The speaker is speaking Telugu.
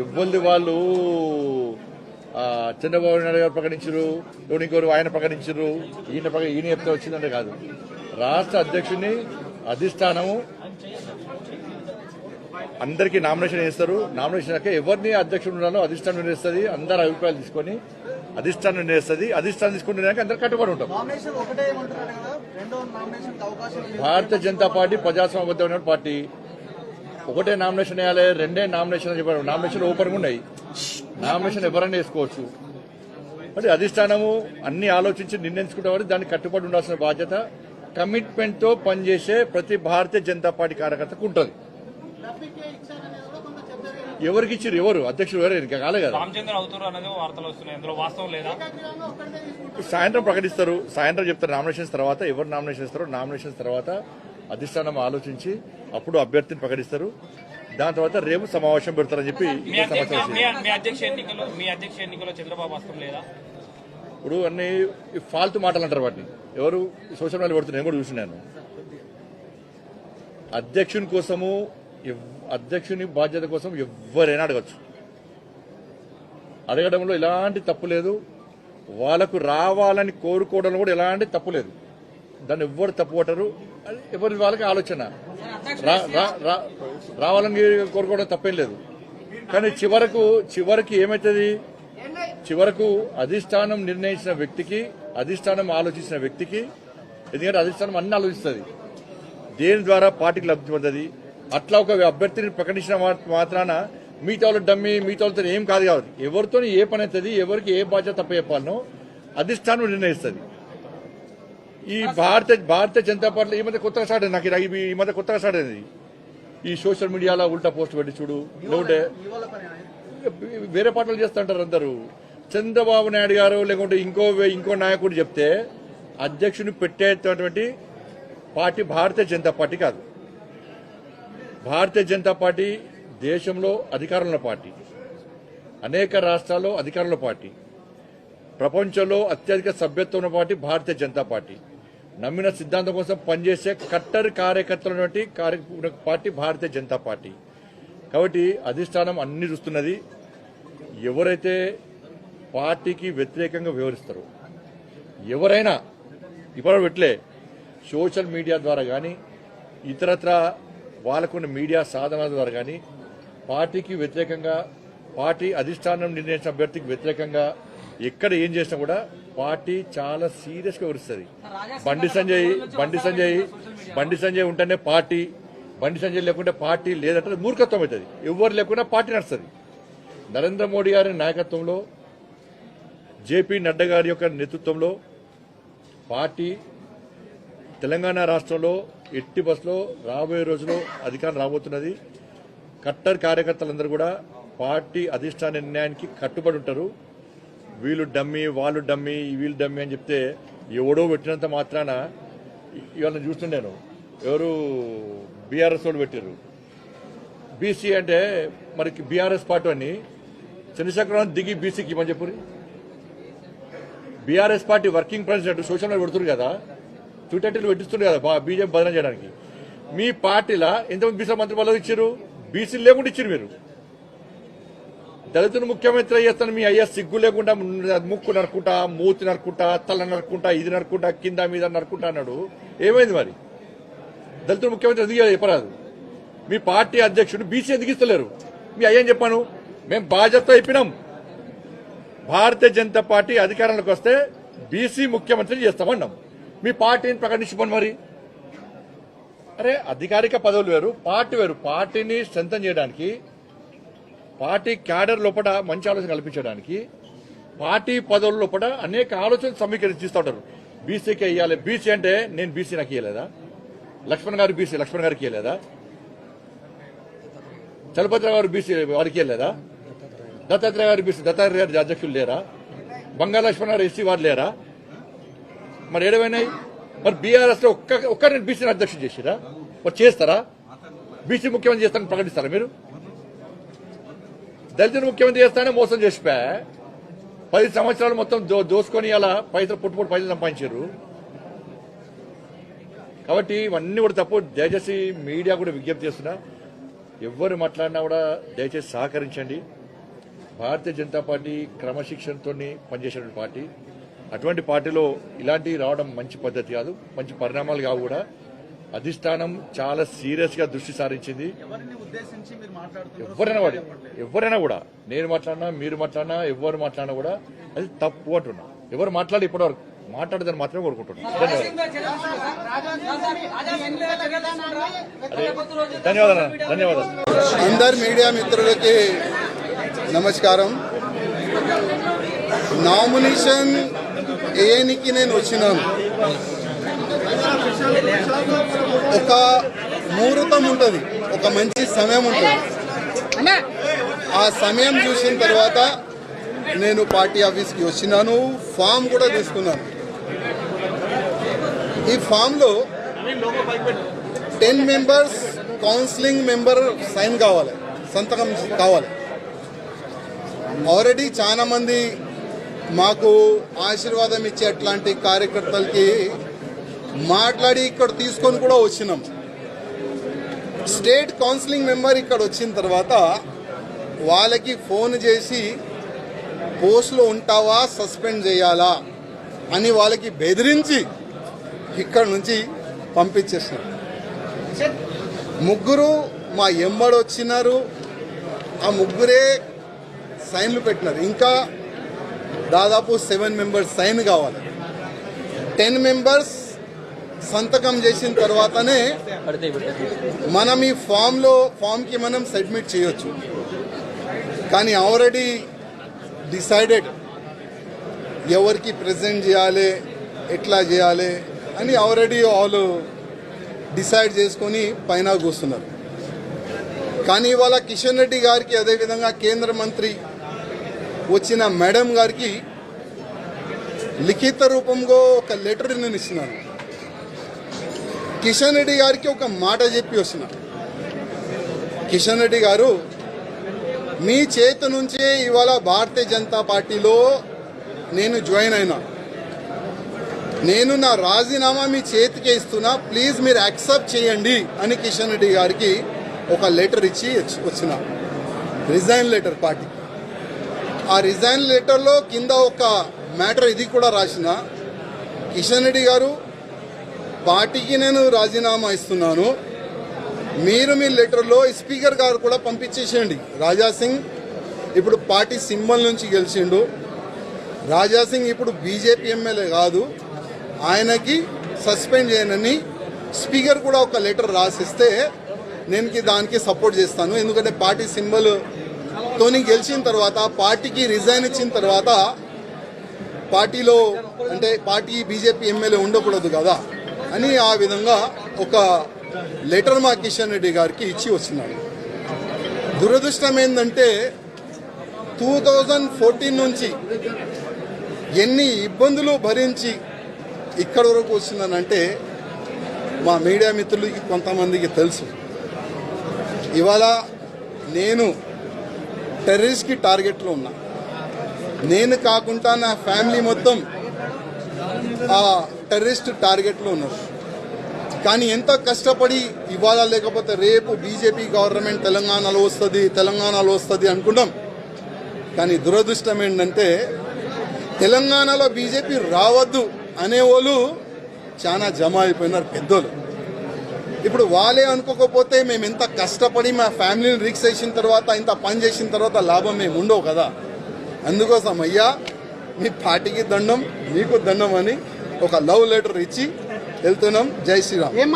ఇవ్వంది వాళ్ళు. చంద్రబాబు నాయుడు గారు ప్రకటించరు ఇంకోరు ఆయన ప్రకటించరు. ఈయన ఈయన చెప్తే వచ్చిందంటే కాదు. రాష్ట్ర అధ్యక్షుడిని అధిష్టానము అందరికీ నామినేషన్ చేస్తారు నామినేషన్ అయ్యాక ఎవరిని అధ్యక్షుడు ఉండాలో అధిష్టానం నిర్ణయిస్తుంది అందరి అభిప్రాయాలు తీసుకొని అధిష్టానం నిర్ణయిస్తుంది అధిష్టానం తీసుకుంటే అందరు కట్టుబడి ఉంటాం. భారతీయ జనతా పార్టీ ప్రజాస్వామ్యబద్ధమైన పార్టీ. ఒకటే నామినేషన్ వేయాలి రెండే నామినేషన్ చెప్పారు నామినేషన్ ఓపెన్గా ఉన్నాయి. నామినేషన్ ఎవరైనా వేసుకోవచ్చు. మరి అధిష్టానము అన్ని ఆలోచించి నిర్ణయించుకుంటామని దానికి కట్టుబడి ఉండాల్సిన బాధ్యత కమిట్మెంట్తో పనిచేసే ప్రతి భారతీయ జనతా పార్టీ కార్యకర్తకు ఉంటుంది. ఎవరికి ఇచ్చారు? ఎవరు? అధ్యక్షుడు ఎవరు? ఇంకా కాలే కదా. సాయంత్రం ప్రకటిస్తారు. సాయంత్రం చెప్తారు నామినేషన్స్ తర్వాత. ఎవరు నామినేషన్ ఇస్తారో నామినేషన్స్ తర్వాత అధిష్టానం ఆలోచించి అప్పుడు అభ్యర్థిని ప్రకటిస్తారు. దాని తర్వాత రేపు సమావేశం పెడతారని చెప్పి ఇప్పుడు అన్ని ఫాల్తు మాటలు అంటారు వాటిని. ఎవరు సోషల్ మీడియా పెడుతున్నారు నేను కూడా చూసినాను అధ్యక్షుని కోసము అధ్యక్షుని బాధ్యత కోసం ఎవరైనా అడగచ్చు. అడగడంలో ఎలాంటి తప్పు లేదు. వాళ్ళకు రావాలని కోరుకోవడంలో కూడా ఎలాంటి తప్పు లేదు. దాన్ని ఎవ్వరు తప్పు పట్టరు ఎవరి వాళ్ళకి ఆలోచన? రా- రా- రావాలని కోరుకోవడం తప్పేం లేదు. కానీ చివరకు చివరికి ఏమవుతుంది చివరకు అధిష్టానం నిర్ణయించిన వ్యక్తికి అధిష్టానం ఆలోచించిన వ్యక్తికి ఎందుకంటే అధిష్టానం అన్ని ఆలోచిస్తుంది. దేని ద్వారా పార్టీకి లబ్ధి పొందది అట్లా ఒక అభ్యర్థిని ప్రకటించిన మాత్రాన మిగతా వాళ్ళు డమ్మి మిగతా వాళ్ళతో ఏం కాదు కాదు ఎవరితో ఏ పని అవుతుంది ఎవరికి ఏ బాధ్యత తప్ప చెప్పాలనో అధిష్టానం నిర్ణయిస్తుంది. ఈ భారత భారతీయ జనతా పార్టీ ఈ మధ్య కొత్తగా స్టార్ట్ అయింది నాకు ఇది ఈ మధ్య కొత్తగా స్టార్ట్ అయింది ఈ సోషల్ మీడియాలో ఉల్టా పోస్ట్ పెట్టి చూడు. లేకుంటే. వేరే పాటలు చేస్తుంటారు అందరూ. చంద్రబాబు నాయుడు గారు లేకుంటే ఇంకో ఇంకో నాయకుడు చెప్తే అధ్యక్షుని పెట్టేటటువంటి పార్టీ భారతీయ జనతా పార్టీ కాదు. భారతీయ జనతా పార్టీ దేశంలో అధికారంలో పార్టీ. అనేక రాష్ట్రాల్లో అధికారంలో పార్టీ. ప్రపంచంలో అత్యధిక సభ్యత్వం ఉన్న పార్టీ భారతీయ జనతా పార్టీ. నమ్మిన సిద్ధాంతం కోసం పనిచేసే కట్టర్ కార్యకర్తలు కార్య- పార్టీ భారతీయ జనతా పార్టీ. కాబట్టి అధిష్టానం అన్ని చూస్తున్నది. ఎవరైతే పార్టీకి వ్యతిరేకంగా వ్యవహరిస్తారో ఎవరైనా ఇప్పుడు పెట్టలే సోషల్ మీడియా ద్వారా కానీ ఇతరత్ర వాళ్ళకున్న మీడియా సాధనాల ద్వారా కానీ పార్టీకి వ్యతిరేకంగా పార్టీ అధిష్టానం నిర్ణయించిన అభ్యర్థికి వ్యతిరేకంగా ఎక్కడ ఏం చేసినా కూడా పార్టీ చాలా సీరియస్గా వివరిస్తుంది బండి సంజయ్ బండి సంజయ్ బండి సంజయ్ ఉంటేనే పార్టీ బండి సంజయ్ లేకుంటే పార్టీ లేదంటే మూర్ఖత్వం అవుతుంది. ఎవరు లేకుండా పార్టీ నడుస్తుంది. నరేంద్ర మోడీ గారి నాయకత్వంలో జేపీ నడ్డా గారి యొక్క నేతృత్వంలో పార్టీ తెలంగాణ రాష్ట్రంలో ఎట్టి బస్సులో రాబోయే రోజుల్లో అధికారం రాబోతున్నది. కట్టర్ కార్యకర్తలందరూ కూడా పార్టీ అధిష్టాన నిర్ణయానికి కట్టుబడి ఉంటారు. వీళ్ళు డమ్మి వాళ్ళు డమ్మి వీళ్ళు డమ్మి అని చెప్తే ఎవడో పెట్టినంత మాత్రాన ఇవాళ చూస్తుండేను ఎవరు బీఆర్ఎస్ వాళ్ళు పెట్టారు బీసీ అంటే మనకి బీఆర్ఎస్ పార్టీ అని చంద్రశేఖరరావు దిగి బీసీకి ఇవ్వని చెప్పు BRS party working president social media పెడుతున్నారు కదా. ట్విట్టర్లు పెట్టిస్తున్నారు కదా బీజేపీ బదనం చేయడానికి. మీ పార్టీలో ఎంతమంది బీసీ మంత్రి పదవి ఇచ్చారు బీసీలు లేకుండా ఇచ్చారు మీరు. దళితులు ముఖ్యమంత్రి చేస్తాను మీ అయ్యా సిగ్గు లేకుండా ముక్కు నరుకుంటా మూతి నరుకుంటా తల నరుకుంటా ఇది నరుకుంటా కింద మీద నరుకుంటా అన్నాడు. ఏమైంది మరి? దళితుడు ముఖ్యమంత్రి ఎందుకు చెప్పరాదు? మీ పార్టీ అధ్యక్షుడు బీసీ ఎందుకు మీ అయ్యని చెప్పాను? మేము బాధ్యత అయిపోయినాం భారతీయ జనతా పార్టీ అధికారంలోకి వస్తే బీసీ ముఖ్యమంత్రి చేస్తామన్నాం. మీ పార్టీని ప్రకటించుకోండి మరి? అరే అధికారిక పదవులు వేరు పార్టీ వేరు. పార్టీని స్ట్రెంథన్ చేయడానికి పార్టీ క్యాడర్ లోపల మంచి ఆలోచన కల్పించడానికి పార్టీ పదవుల లోపల అనేక ఆలోచనలు సమీకరిస్తూ ఉంటారు. బీసీకి ఇవ్వాలి బీసీ అంటే నేను బీసీ నాకు ఇవ్వలేదా లక్ష్మణ్ గారు బీసీ లక్ష్మణ్ గారికి ఇవ్వలేదా చలపతిరావు గారు బీసీ వారికి ఇవ్వలేదా దత్తాత్రేయ గారు బీసీ దత్తాత్రేయ గారి అధ్యక్షులు లేరా? బంగాళ లక్ష్మణ్ గారు ఎస్సీ వారు లేరా? మరి ఏడవైనాయి? మరి బీఆర్ఎస్లో ఒక్క ఒక్కరిని బీసీని అధ్యక్షుడు చేసిరా? మరి చేస్తారా? బీసీ ముఖ్యమంత్రి చేస్తారని ప్రకటిస్తారా మీరు? దళితులు ముఖ్యమంత్రి చేస్తానే మోసం చేసిపోయా పది సంవత్సరాలు మొత్తం దో- దోసుకొని అలా పైసలు పుట్టుపుట్టు పైసలు సంపాదించారు. కాబట్టి ఇవన్నీ కూడా తప్పు. దయచేసి మీడియా కూడా విజ్ఞప్తి చేస్తున్నా. ఎవరు మాట్లాడినా కూడా దయచేసి సహకరించండి. భారతీయ జనతా పార్టీ క్రమశిక్షణతో పనిచేసేటువంటి పార్టీ. అటువంటి పార్టీలో ఇలాంటివి రావడం మంచి పద్ధతి కాదు. మంచి పరిణామాలు కావు కూడా. అధిష్టానం చాలా సీరియస్గా దృష్టి సారించింది. ఎవరిని ఉద్దేశించి మీరు మాట్లాడుతున్నారు? ఎవరైనా వాడు ఎవరైనా కూడా నేను మాట్లాడినా మీరు మాట్లాడినా ఎవరు మాట్లాడినా కూడా అది తప్పు అంటున్నా. ఎవరు మాట్లాడి ఇప్పటివరకు మాట్లాడదని మాత్రమే కోరుకుంటున్నాను ధన్యవాదాలు. ధన్యవాదాలు ధన్యవాదాలు. అందరు మీడియా మిత్రులకి నమస్కారం. నామినేషన్ ఏనికి నేను వచ్చినాను? ఒక ముహూర్తం ఉంటుంది. ఒక మంచి సమయం ఉంటుంది. ఆ సమయం చూసిన తర్వాత నేను పార్టీ ఆఫీస్కి వచ్చినాను. ఫామ్ కూడా తీసుకున్నాను. ఈ ఫామ్లో ten members counselling member sign కావాలి. సంతకం కావాలి. ఆల్రెడీ చాలా మంది మాకు ఆశీర్వాదం ఇచ్చే అట్లాంటి కార్యకర్తలకి మాట్లాడి ఇక్కడ తీసుకొని కూడా వచ్చినాం. స్టేట్ కౌన్సిలింగ్ మెంబర్ ఇక్కడ వచ్చిన తర్వాత వాళ్ళకి ఫోన్ చేసి పోస్ట్లో ఉంటావా? సస్పెండ్ చేయాలా? అని వాళ్ళకి బెదిరించి ఇక్కడ నుంచి పంపించేసినాం. ముగ్గురు మా ఎంబడి వచ్చినారు. ఆ ముగ్గురే సైన్లు పెట్టినారు. ఇంకా దాదాపు సెవెన్ మెంబర్స్ సైన్ కావాలి. టెన్ మెంబర్స్ సంతకం చేసిన తర్వాతనే మనం ఈ ఫామ్లో ఫామ్కి మనం సబ్మిట్ చేయొచ్చు. కానీ ఆల్రెడీ డిసైడెడ్ ఎవరికి ప్రజెంట్ చేయాలి ఎట్లా చేయాలి అని ఆల్రెడీ వాళ్ళు డిసైడ్ చేసుకొని పైన కూస్తున్నారు కానీ ఇవాళ కిషన్ రెడ్డి గారికి అదేవిధంగా కేంద్ర మంత్రి వచ్చిన మేడం గారికి లిఖిత రూపంలో ఒక లెటర్ నేను ఇస్తున్నాను. కిషన్ రెడ్డి గారికి ఒక మాట చెప్పి వస్తున్నా. కిషన్ రెడ్డి గారు మీ చేతి నుంచే ఇవాళ భారతీయ జనతా పార్టీలో నేను జాయిన్ అయినా. నేను నా రాజీనామా మీ చేతికే ఇస్తున్నా ప్లీజ్ మీరు యాక్సెప్ట్ చేయండి అని కిషన్ రెడ్డి గారికి ఒక లెటర్ ఇచ్చి వచ్చి- వచ్చిన. Resign letter party. ఆ రిజైన్ లెటర్లో కింద ఒక మ్యాటర్ ఇది కూడా రాసిన. కిషన్ రెడ్డి గారు పార్టీకి నేను రాజీనామా ఇస్తున్నాను. మీరు మీ లెటర్లో స్పీకర్ గారు కూడా పంపించేసేయండి. రాజా సింగ్ ఇప్పుడు పార్టీ సింబల్ నుంచి గెలిచిండు. రాజా సింగ్ ఇప్పుడు బీజేపీ ఎమ్మెల్యే కాదు. ఆయనకి సస్పెండ్ చేయనని స్పీకర్ కూడా ఒక లెటర్ రాసిస్తే నేను దానికి సపోర్ట్ చేస్తాను. ఎందుకంటే పార్టీ సింబల్ తోని గెలిచిన తర్వాత పార్టీకి రిజైన్ ఇచ్చిన తర్వాత పార్టీలో అంటే పార్టీ బీజేపీ ఎమ్మెల్యే ఉండకూడదు కదా. అని ఆ విధంగా ఒక లెటర్ మా కిషన్ రెడ్డి గారికి ఇచ్చి వచ్చినాడు దురదృష్టం ఏంటంటే టూ థౌజండ్ ఫోర్టీన్ నుంచి ఎన్ని ఇబ్బందులు భరించి ఇక్కడ వరకు వస్తున్నానంటే మా మీడియా మిత్రులకి కొంతమందికి తెలుసు. ఇవాళ నేను టెర్రరిస్ట్కి టార్గెట్లో ఉన్నా. నేను కాకుండా నా ఫ్యామిలీ మొత్తం ఆ టెర్రరిస్ట్ టార్గెట్లో ఉన్నారు. కానీ ఎంత కష్టపడి ఇవాళ లేకపోతే రేపు బీజేపీ గవర్నమెంట్ తెలంగాణలో వస్తుంది తెలంగాణలో వస్తుంది అనుకుంటాం కానీ దురదృష్టం ఏంటంటే తెలంగాణలో బీజేపీ రావద్దు అనేవాళ్ళు చాలా జమ అయిపోయినారు పెద్దోళ్ళు. ఇప్పుడు వాళ్ళే అనుకోకపోతే మేము ఎంత కష్టపడి మా ఫ్యామిలీని రిక్స్ చేసిన తర్వాత ఇంత పని చేసిన తర్వాత లాభం మేము ఉండవు కదా. అందుకోసం అయ్యా మీ పార్టీకి దండం మీకు దండం అని ఒక లవ్ లెటర్ ఇచ్చి వెళ్తున్నాం. జై శ్రీరామ్.